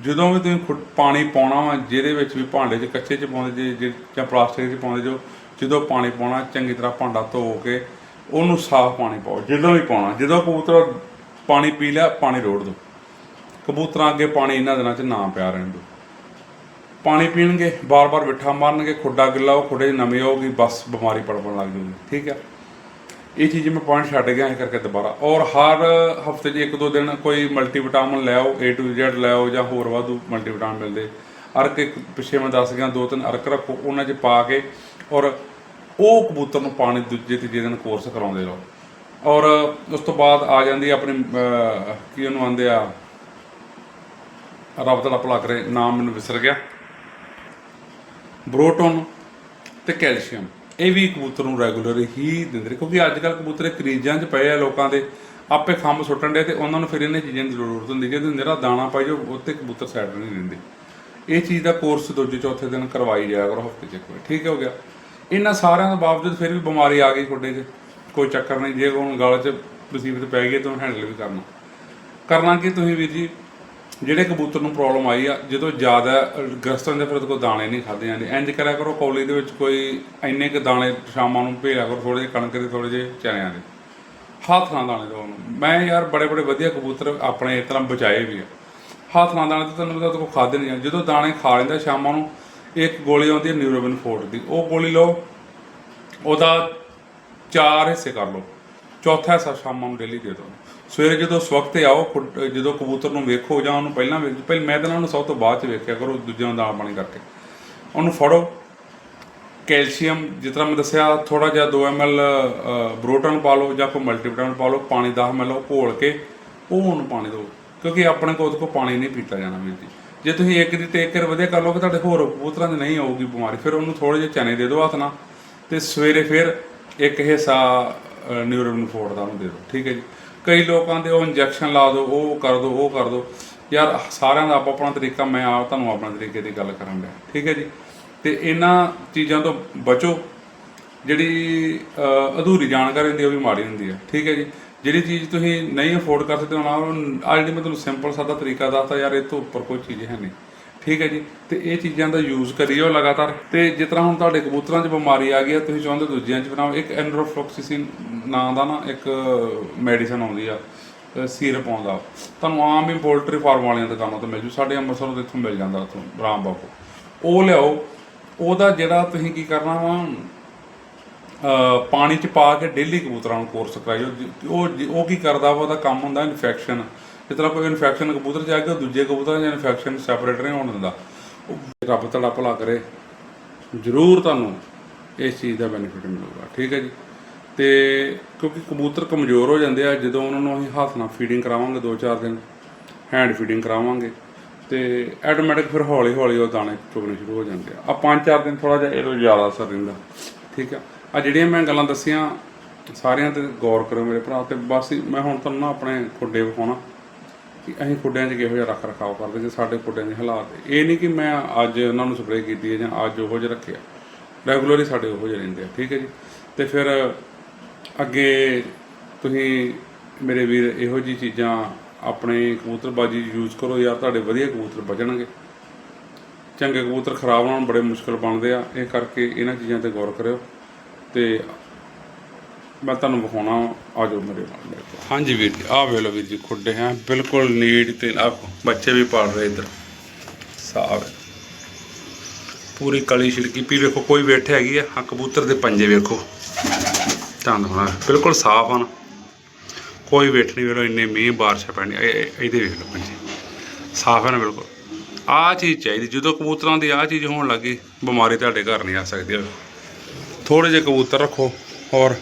ਜਦੋਂ ਵੀ ਤੁਸੀਂ ਖੁੱਡ- ਪਾਣੀ ਪਾਉਣਾ ਵਾ, ਜਿਹਦੇ ਵਿੱਚ ਵੀ ਭਾਂਡੇ 'ਚ, ਕੱਚੇ 'ਚ ਪਾਉਂਦੇ ਜੇ- ਜੇ, ਜਾਂ ਪਲਾਸਟਿਕ 'ਚ ਪਾਉਂਦੇ ਜੋ, ਜਦੋਂ ਪਾਣੀ ਪਾਉਣਾ, ਚੰਗੀ ਤਰ੍ਹਾਂ ਭਾਂਡਾ ਧੋ ਕੇ ਉਹਨੂੰ ਸਾਫ਼ ਪਾਣੀ ਪਾਓ, ਜਦੋਂ ਵੀ ਪਾਉਣਾ। ਜਦੋਂ ਕਬੂਤਰ ਪਾਣੀ ਪੀ ਲਿਆ, ਪਾਣੀ ਰੋੜ ਦਿਓ ਕਬੂਤਰਾਂ ਅੱਗੇ ਪਾਣੀ ਇਹਨਾਂ ਦਿਨਾਂ 'ਚ ਨਾ ਪਿਆ ਰਹਿਣ ਦਿਓ। ਪਾਣੀ ਪੀਣਗੇ, ਬਾਰ-ਬਾਰ ਮਿੱਠਾ ਮਾਰਨਗੇ, ਖੁੱਡਾ ਗਿੱਲਾ ਉਹ ਖੁੱਡੇ 'ਚ ਨਮੀ ਆਊਗੀ, ਬਸ ਬਿਮਾਰੀ ਪੜਪਣ ਲੱਗ ਜੂਗੀ, ਠੀਕ ਹੈ? ਇਹ ਚੀਜ਼ ਮੈਂ ਪੁਆਇੰਟ ਛੱਡ ਗਿਆ ਇਸ ਕਰਕੇ ਦੁਬਾਰਾ। ਔਰ ਹਰ ਹਫ਼ਤੇ 'ਚ ਇੱਕ ਦੋ ਦਿਨ ਕੋਈ ਮਲਟੀਵਿਟਾਮਿਨ ਲੈ ਆਓ, A to Z ਲੈ ਆਓ ਜਾਂ ਹੋਰ ਵਾਧੂ ਮਲਟੀਵਿਟਾਮਿਨ ਮਿਲਦੇ। ਅਰਕ ਇੱਕ ਪਿੱਛੇ ਮੈਂ ਦੱਸ ਗਿਆ ਦੋ ਤਿੰਨ ਅਰਕ ਰੱਖੋ, ਉਹਨਾਂ 'ਚ ਪਾ ਕੇ ਔਰ ਉਹ ਕਬੂਤਰ ਨੂੰ ਪਾਣੀ ਦੂਜੇ, ਤੀਜੇ ਦਿਨ ਕੋਰਸ ਕਰਾਉਂਦੇ ਰਹੋ। ਔਰ ਉਸ ਤੋਂ ਬਾਅਦ ਆ ਜਾਂਦੀ ਆਪਣੀ ਕੀ ਉਹਨੂੰ ਆਂਦੇ ਆ, ਰੱਬ ਦਾ ਭਲਾ ਕਰੇ, ਨਾਮ ਮੈਨੂੰ ਵਿਸਰ ਗਿਆ। ਬਰੋਟਨ ਤੇ ਕੈਲਸ਼ੀਅਮ। ਇਹ ਵੀ ਕਬੂਤਰ ਨੂੰ ਰੈਗੂਲਰ ਹੀ ਦਿੰਦੇ ਨੇ, ਕਿਉਂਕਿ ਅੱਜ ਕੱਲ ਕਬੂਤਰ ਕਰੀਜਾਂ 'ਚ ਪਏ ਆ ਲੋਕਾਂ ਦੇ, ਆਪੇ ਖੰਭ ਸੁੱਟਣ ਦੇ ਤੇ ਉਹਨਾਂ ਨੂੰ ਫਿਰ ਇਹਨਾਂ ਚੀਜ਼ਾਂ ਦੀ ਜ਼ਰੂਰਤ ਹੁੰਦੀ, ਜੇ ਤੁਸੀਂ ਨਿਹਰਾ ਦਾਣਾ ਪਾਈ ਜੋ ਉੱਤੇ ਕਬੂਤਰ ਸਾਈਡ ਨਹੀਂ ਰਹਿੰਦੇ। ਇਹ ਚੀਜ਼ ਦਾ ਕੋਰਸ ਦੂਜੇ ਚੌਥੇ ਦਿਨ ਕਰਵਾਈ ਜਾਇਆ ਕਰੋ, ਹਫ਼ਤੇ 'ਚ ਇੱਕ ਵਾਰ। ਠੀਕ ਹੋ ਗਿਆ। ਇਹਨਾਂ ਸਾਰਿਆਂ ਦੇ ਬਾਵਜੂਦ ਫਿਰ ਵੀ ਬਿਮਾਰੀ ਆ ਗਈ ਤੁਹਾਡੇ 'ਚ, ਕੋਈ ਚੱਕਰ ਨਹੀਂ, ਜੇ ਹੁਣ ਗਲ 'ਚ ਮੁਸੀਬਤ ਪੈ ਗਈ ਤਾਂ ਹੈਂਡਲ ਵੀ ਕਰਨਾ। ਕਰਨਾ ਕਿ ਤੁਸੀਂ ਵੀਰ ਜੀ? ਜਿਹੜੇ ਕਬੂਤਰ ਨੂੰ ਪ੍ਰੋਬਲਮ ਆਈ ਆ, ਜਦੋਂ ਜ਼ਿਆਦਾ ਗ੍ਰਸਤ ਹੁੰਦੇ ਫਿਰ ਉਹਦੇ ਕੋਲ ਦਾਣੇ ਨਹੀਂ ਖਾਦੇ ਜਾਂਦੇ। ਇੰਜ ਕਰਿਆ ਕਰੋ, ਕੌਲੀ ਦੇ ਵਿੱਚ ਕੋਈ ਇੰਨੇ ਕ ਦਾਣੇ ਸ਼ਾਮਾਂ ਨੂੰ ਭੇਜਿਆ ਕਰੋ ਥੋੜੇ ਜਿਹੇ ਕਣਕ ਦੇ ਥੋੜੇ ਜਿਹੇ ਚਣਿਆਂ ਦੇ। ਹੱਥ ਨਾਲ ਦਾਣੇ ਦਿਓ ਉਹਨੂੰ। ਮੈਂ ਯਾਰ ਬੜੇ ਬੜੇ ਵਧੀਆ ਕਬੂਤਰ ਆਪਣੇ ਇਸ ਤਰ੍ਹਾਂ ਬਚਾਏ ਵੀ ਆ। ਹੱਥ ਨਾਲ ਦਾਣੇ ਤੇ ਤੁਹਾਨੂੰ ਪਤਾ ਕੋ ਖਾਦੇ ਨਹੀਂ ਜਾਂਦੇ। ਜਦੋਂ ਦਾਣੇ ਖਾ ਲੈਂਦਾ ਸ਼ਾਮਾਂ ਨੂੰ, ਇੱਕ ਗੋਲੀ ਆਉਂਦੀ ਹੈ ਨਿਊਰੋਬਿਨ ਫੋਰਟ ਦੀ। ਉਹ ਗੋਲੀ ਲਓ, ਉਹਦਾ ਚਾਰ ਹਿੱਸੇ ਕਰ ਲਓ। ਚੌਥਾ ਹਿੱਸਾ ਸ਼ਾਮਾਂ ਨੂੰ ਡੇਲੀ ਦੇ ਦਿਓ। ਸਵੇਰੇ ਜਦੋਂ ਉਸ ਵਕਤ ਆਓ ਖੁੱਡ- ਜਦੋਂ ਕਬੂਤਰ ਨੂੰ ਵੇਖੋ ਜਾਂ ਉਹਨੂੰ ਪਹਿਲਾਂ ਵੇਖ ਪਹਿਲਾਂ ਮੈਂ ਤਾਂ ਉਹਨੂੰ ਸਭ ਤੋਂ ਬਾਅਦ ਚ ਵੇਖਿਆ ਕਰੋ, ਦੂਜਿਆਂ ਨੂੰ ਦਾਲ ਪਾਣੀ ਕਰਕੇ। ਉਹਨੂੰ ਫੜੋ। ਕੈਲਸ਼ੀਅਮ, ਜਿਸ ਤਰ੍ਹਾਂ ਮੈਂ ਦੱਸਿਆ ਥੋੜਾ ਜਿਹਾ 2 ml ਬਰੋਟਨ ਪਾ ਲਓ ਜਾਂ ਕੋਈ ਮਲਟੀਵਿਟਾਮਿਨ ਪਾ ਲਓ, ਪਾਣੀ 10 ml ਘੋਲ ਕੇ ਉਹ ਉਹਨੂੰ ਪਾਣੀ ਦਿਓ। ਕਿਉਂਕਿ ਆਪਣੇ ਕੋਲ ਉਹਦੇ ਕੋਲ ਪਾਣੀ ਨਹੀਂ ਪੀਤਾ ਜਾਣਾ ਵੀਰ ਜੀ। ਜੇ ਤੁਸੀਂ ਇੱਕ ਦੀ ਟੇਕ ਕੇਅਰ ਵਧੀਆ ਕਰ ਲਓਗੇ, ਤੁਹਾਡੇ ਹੋਰ ਕਬੂਤਰਾਂ 'ਚ ਨਹੀਂ ਆਊਗੀ ਬਿਮਾਰੀ। ਫਿਰ ਉਹਨੂੰ ਥੋੜੇ ਜਿਹੇ ਚਨੇ ਦੇ ਦਿਓ ਹੱਥ ਨਾਲ ਤੇ ਸਵੇਰੇ ਫਿਰ ਇੱਕ ਹਿੱਸਾ ਨਿਊਰਨ ਫੋੜ ਦਾ ਉਹਨੂੰ ਦੇ ਦਿਓ। ਠੀਕ ਹੈ ਜੀ। ਕਈ ਲੋਕ ਦੇ ਉਹ ਇੰਜੈਕਸ਼ਨ ਲਾ ਦਿਓ ਉਹ ਕਰ ਦਿਓ ਉਹ ਕਰ ਦਿਓ ਯਾਰ, ਸਾਰਿਆਂ ਦਾ ਆਪੋ ਆਪਣਾ ਤਰੀਕਾ, ਮੈਂ ਆਪ ਤੁਹਾਨੂੰ ਆਪਣੇ ਤਰੀਕੇ ਦੀ ਗੱਲ ਕਰਾਂਗਾ ਠੀਕ ਹੈ ਜੀ? ਤੇ ਇਹਨਾਂ ਚੀਜ਼ਾਂ ਤੋਂ ਬਚੋ। ਜਿਹੜੀ ਅਧੂਰੀ ਜਾਣਕਾਰੀ ਹੁੰਦੀ ਉਹ ਵੀ ਮਾੜੀ ਹੁੰਦੀ ਹੈ। ਠੀਕ ਹੈ ਜੀ? ਜਿਹੜੀ ਚੀਜ਼ ਤੁਸੀਂ ਨਹੀਂ ਅਫੋਰਡ ਕਰ ਸਕਦੇ ਹੋ ਆ ਜਿਹੜੀ ਮੈਂ ਤੁਹਾਨੂੰ ਸਿੰਪਲ ਸਾਦਾ ਤਰੀਕਾ ਦੱਸਤਾ, ਯਾਰ, ਇਹ ਤੋਂ ਉੱਪਰ ਕੋਈ ਚੀਜ਼ ਹੈ ਨਹੀਂ। ਠੀਕ ਹੈ ਜੀ, ਤੇ ਇਹ ਚੀਜ਼ਾਂ ਦਾ ਯੂਜ਼ ਕਰਿਓ ਲਗਾਤਾਰ। ਤੇ ਜਿਸ ਤਰ੍ਹਾਂ ਹੁਣ ਤੁਹਾਡੇ ਕਬੂਤਰਾਂ 'ਚ ਬਿਮਾਰੀ ਆ ਗਈ ਆ ਤੁਸੀਂ ਚਾਹੁੰਦੇ ਦੂਜਿਆਂ 'ਚ ਬਣਾਓ। ਇੱਕ ਐਂਡਰੋਫਲੋਕਸਿਸਿਨ ਨਾਂ ਦਾ ਨਾ ਇੱਕ ਮੈਡੀਸਨ ਆਉਂਦੀ ਆ ਸੀਰਪ ਆਉਂਦਾ। ਤੁਹਾਨੂੰ ਆਮ ਹੀ ਪੋਲਟਰੀ ਫਾਰਮ ਵਾਲਿਆਂ ਦੁਕਾਨਾਂ ਤੋਂ ਮਿਲ ਜੂ। ਸਾਡੇ ਅੰਮ੍ਰਿਤਸਰ ਤੋਂ ਇੱਥੋਂ ਮਿਲ ਜਾਂਦਾ ਉੱਥੋਂ ਰਾਮ ਬਾਪੂ ਉਹ ਲਿਆਓ, ਉਹਦਾ ਜਿਹੜਾ ਤੁਸੀਂ ਕੀ ਕਰਨਾ ਵਾ ਪਾਣੀ ਚ ਪਾ ਕੇ ਡੇਲੀ ਕਬੂਤਰਾਂ ਨੂੰ ਕੋਰਸ ਕਰਾਇਓ ਉਹ ਜ- ਉਹ ਕੀ ਕਰਦਾ ਵਾ, ਉਹਦਾ ਕੰਮ ਹੁੰਦਾ ਇਨਫੈਕਸ਼ਨ ਜਿਸ ਤਰ੍ਹਾਂ ਕੋਈ ਇਨਫੈਕਸ਼ਨ ਕਬੂਤਰ ਚ ਆ ਗਿਆ, ਦੂਜੇ ਕਬੂਤਰਾਂ 'ਚ ਇਨਫੈਕਸ਼ਨ ਸੈਪਰੇਟ ਨਹੀਂ ਹੋਣ ਦਿੰਦਾ। ਉਹ ਰੱਬ ਤੁਹਾਡਾ ਭਲਾ ਕਰੇ। ਜ਼ਰੂਰ ਤੁਹਾਨੂੰ ਇਸ ਚੀਜ਼ ਦਾ ਬੈਨੀਫਿਟ ਮਿਲੂਗਾ, ਠੀਕ ਹੈ ਜੀ? ਤੇ ਕਿਉਂਕਿ ਕਬੂਤਰ ਕਮਜ਼ੋਰ ਹੋ ਜਾਂਦੇ ਆ, ਜਦੋਂ ਉਹਨਾਂ ਨੂੰ ਅਸੀਂ ਹੱਥ ਨਾਲ ਫੀਡਿੰਗ ਕਰਾਵਾਂਗੇ 2-4 ਦਿਨ ਹੈਂਡ ਫੀਡਿੰਗ ਕਰਾਵਾਂਗੇ, ਤੇ ਆਟੋਮੈਟਿਕ ਫਿਰ ਹੌਲੀ ਹੌਲੀ ਉਹ ਦਾਣੇ ਚੁਗਣੇ ਸ਼ੁਰੂ ਹੋ ਜਾਂਦੇ ਆ। ਆ 5-4 ਦਿਨ ਥੋੜਾ ਜਿਹਾ ਇਹਦੋਂ ਜ਼ਿਆਦਾ ਅਸਰ ਰਹਿੰਦਾ, ਠੀਕ ਆ? ਆ ਜਿਹੜੀਆਂ ਮੈਂ ਗੱਲਾਂ ਦੱਸੀਆਂ, ਸਾਰਿਆਂ ਤੇ ਗੌਰ ਕਰੋ ਮੇਰੇ ਭਰਾ, ਤੇ ਬਸ ਹੀ ਮੈਂ ਹੁਣ ਤੁਹਾਨੂੰ ਨਾ ਆਪਣੇ ਖੁੱਡੇ ਵਿਖਾਉਣਾ। ਕਿ ਅਸੀਂ ਖੁੱਡਿਆਂ 'ਚ ਕਿਹੋ ਜਿਹਾ ਰੱਖ ਰਖਾਵ ਕਰਦੇ ਜੇ ਸਾਡੇ ਖੁੱਡਿਆਂ ਦੇ ਹਾਲਾਤ। ਇਹ ਨਹੀਂ ਕਿ ਮੈਂ ਅੱਜ ਉਹਨਾਂ ਨੂੰ ਸਪਰੇਅ ਕੀਤੀ ਹੈ ਜਾਂ ਅੱਜ ਉਹੋ ਜਿਹਾ ਰੱਖਿਆ। ਰੈਗੂਲਰਲੀ ਸਾਡੇ ਉਹੋ ਜਿਹੇ ਰਹਿੰਦੇ ਆ, ਠੀਕ ਹੈ ਜੀ? ਤੇ ਫਿਰ ਅੱਗੇ ਤੁਸੀਂ ਮੇਰੇ ਵੀਰ ਇਹੋ ਜੀ ਚੀਜ਼ਾਂ ਆਪਣੇ ਕਬੂਤਰਬਾਜੀ ਯੂਜ਼ ਕਰੋ ਯਾਰ ਤੁਹਾਡੇ ਵਧੀਆ ਕਬੂਤਰ ਬਚਣਗੇ ਚੰਗੇ ਕਬੂਤਰ ਖਰਾਬ ਹੋਣ ਬੜੇ ਮੁਸ਼ਕਲ ਬਣਦੇ ਆ। ਇਹ ਕਰਕੇ ਇਹਨਾਂ ਚੀਜ਼ਾਂ ਤੇ ਗੌਰ ਕਰਿਓ। ਤੇ ਮੈਂ ਤੁਹਾਨੂੰ ਵਿਖਾਉਣਾ ਆਜੋ ਮੇਰੇ ਨਾਲ, ਮੇਰੇ ਕੋਲ। ਹਾਂਜੀ ਵੀਰ ਜੀ, ਆਹ ਵੇਖ ਲਓ ਵੀਰ ਜੀ, ਖੁੱਡੇ ਹੈ ਬਿਲਕੁਲ ਨੀਟ ਤੇ ਆਹ ਬੱਚੇ ਵੀ ਪਾਲ ਰਹੇ ਇੱਧਰ। ਸਾਫ਼ ਹੈ। ਪੂਰੀ ਕਲੀ ਛਿੜਕੀ ਪੀ ਵੇਖੋ, ਕੋਈ ਬੈਠੇ ਹੈਗੀ ਆ ਹਾਂ ਕਬੂਤਰ ਦੇ ਪੰਜੇ ਵੇਖੋ। ਧੰਨ ਹੋਣਾ, ਬਿਲਕੁਲ ਸਾਫ਼ ਹਨ ਕੋਈ ਬੈਠ ਨਹੀਂ ਵੇਲੋ ਇੰਨੇ ਮੀਂਹ, ਬਾਰਿਸ਼ ਪੈਣੀ ਇਹ- ਇਹਦੇ ਵੇਖ ਲਓ ਪੰਜੇ। ਸਾਫ਼ ਹੈ ਨਾ, ਬਿਲਕੁਲ। ਆਹ ਚੀਜ਼ ਚਾਹੀਦੀ, ਜਦੋਂ ਕਬੂਤਰਾਂ ਦੀ ਆਹ ਚੀਜ਼ ਹੋਣ ਲੱਗੀ, ਬਿਮਾਰੀ ਤੁਹਾਡੇ ਘਰ ਨਹੀਂ ਆ ਸਕਦੀ। ਥੋੜੇ ਜਿਹੇ ਕਬੂਤਰ ਰੱਖੋ ਔਰ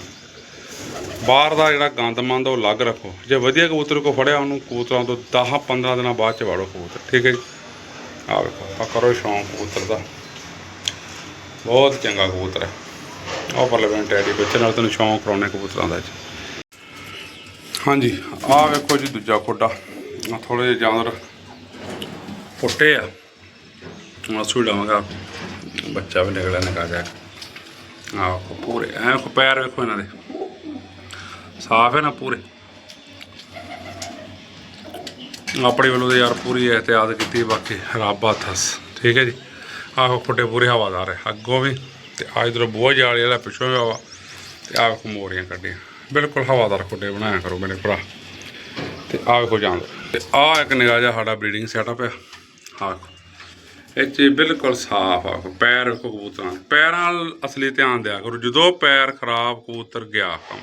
ਬਾਹਰ ਦਾ ਜਿਹੜਾ ਗੰਦ ਮੰਦ ਉਹ ਅਲੱਗ ਰੱਖੋ। ਜੇ ਵਧੀਆ ਕਬੂਤਰ ਕੋ ਫੜਿਆ ਉਹਨੂੰ ਕਬੂਤਰਾਂ ਤੋਂ 10 15 ਦਿਨਾਂ ਬਾਅਦ ਚ ਵਾੜੋ ਕਬੂਤਰ। ਠੀਕ ਹੈ ਜੀ? ਆਹ ਵੇਖੋ ਆਪਾਂ ਕਰੋ ਸ਼ੌਂਕ ਕਬੂਤਰ ਦਾ। ਬਹੁਤ ਚੰਗਾ ਕਬੂਤਰ ਹੈ। ਉਹ ਪਰਲੇ ਬੰਨੇ ਟੈਡੀ ਬੱਚੇ ਨਾਲ ਤੈਨੂੰ ਸ਼ੌਂਕ ਕਰਾਉਣੇ ਕਬੂਤਰਾਂ ਦਾ ਜੀ ਹਾਂਜੀ, ਆਹ ਵੇਖੋ ਜੀ ਦੂਜਾ ਖੋਡਾ। ਆ ਥੋੜੇ ਜਿਹੇ ਜਾਨਵਰ ਫੁੱਟੇ ਆ। ਹੁਣ ਸੂਈ ਲਵਾਂਗਾ ਬੱਚਾ ਵੀ ਨਿਕਲਿਆ ਨਿਕਾ ਜਾ ਆਹ ਪੂਰੇ ਐ ਪੈਰ ਵੇਖੋ ਇਹਨਾਂ ਦੇ। ਸਾਫ਼ ਹੈ ਨਾ ਪੂਰੇ। ਆਪਣੇ ਵੱਲੋਂ ਤਾਂ ਯਾਰ ਪੂਰੀ ਇhtiyat ਕੀਤੀ, ਬਾਕੀ ਰੱਬ ਹੱਥਸ ਠੀਕ ਹੈ ਜੀ? ਆਹ ਫੁੱਟੇ ਪੂਰੇ ਹਵਾਦਾਰ ਹੈ। ਅੱਗੋਂ ਵੀ ਤੇ ਆ ਇਧਰ ਬੋਝ ਵਾਲੇ ਵਾਲਾ, ਪਿੱਛੋਂ ਵੀ ਆਵਾ। ਤੇ ਆਹ ਵੇਖੋ ਮੋਰੀਆਂ ਕੱਢੀਆਂ। ਬਿਲਕੁਲ ਹਵਾਦਾਰ ਫੁੱਟੇ ਬਣਾਇਆ ਕਰੋ ਮੇਰੇ ਭਰਾ। ਤੇ ਆਹ ਵੇਖੋ ਜਾਂ ਤੇ ਆਹ ਇੱਕ ਨਿਗਾਹ ਜਿਹਾ ਸਾਡਾ ਬਰੀਡਿੰਗ ਸੈਟਅਪ ਹੈ ਆਹ ਇਹ 'ਚ ਬਿਲਕੁਲ ਸਾਫ਼ ਆ। ਪੈਰ ਕਬੂਤਰਾਂ ਪੈਰਾਂ ਵੱਲ ਅਸਲੀ ਧਿਆਨ ਦਿਆ ਕਰੋ। ਜਦੋਂ ਪੈਰ ਖਰਾਬ ਕਬੂਤਰ ਗਿਆ ਕੰਮ